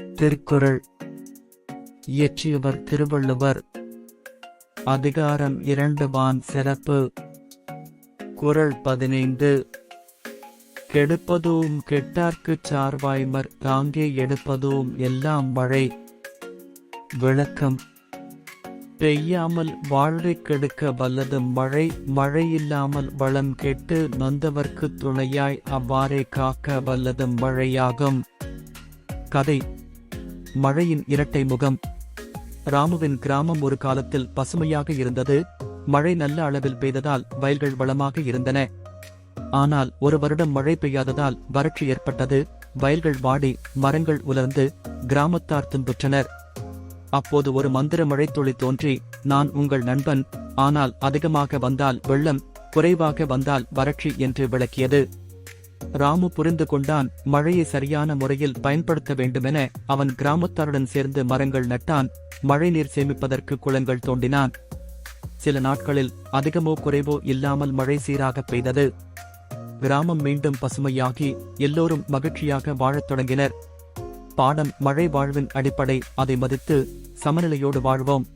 திருக்குறள். இயற்றியவர் திருவள்ளுவர். அதிகாரம் இரண்டு வான் சிறப்பு. குரல் பதினைந்து. கெடுப்பதும் கெட்டார்க்குச் சார்வாய்மர் தாங்கே எடுப்பதும் எல்லாம் மழை விளக்கம். பெய்யாமல் வாழ்வை கெடுக்க வல்லதும் மழை மழையில்லாமல் வளம் கெட்டு நொந்தவர்க்கு துணையாய் அவ்வாறே காக்க வல்லதும் மழையாகும் கதை. மழையின் இரட்டை முகம். ராமுவின் கிராமம் ஒரு காலத்தில் பசுமையாக இருந்தது. மழை நல்ல அளவில் பெய்ததால் வயல்கள் வளமாக இருந்தன. ஆனால் ஒரு வருடம் மழை பெய்யாததால் வறட்சி ஏற்பட்டது. வயல்கள் வாடி மரங்கள் உலர்ந்து கிராமத்தார் துன்புற்றனர். அப்போது ஒரு மந்திர மழைத்துளி தோன்றி நான் உங்கள் நண்பன். ஆனால் அதிகமாக வந்தால் வெள்ளம் குறைவாக வந்தால் வறட்சி என்று விளக்கியது. ராமு புரிந்து கொண்டான் மழையை சரியான முறையில் பயன்படுத்த வேண்டுமென அவன் கிராமத்தாருடன் சேர்ந்து மரங்கள் நட்டான் மழைநீர் சேமிப்பதற்கு குளங்கள் தோண்டினான். சில நாட்களில் அதிகமோ குறைவோ இல்லாமல் மழை சீராக பெய்தது. கிராமம் மீண்டும் பசுமையாகி எல்லோரும் மகிழ்ச்சியாக வாழத் தொடங்கினர். பாடம் மழை வாழ்வின் அடிப்படை அதை மதித்து சமநிலையோடு வாழ்வோம்.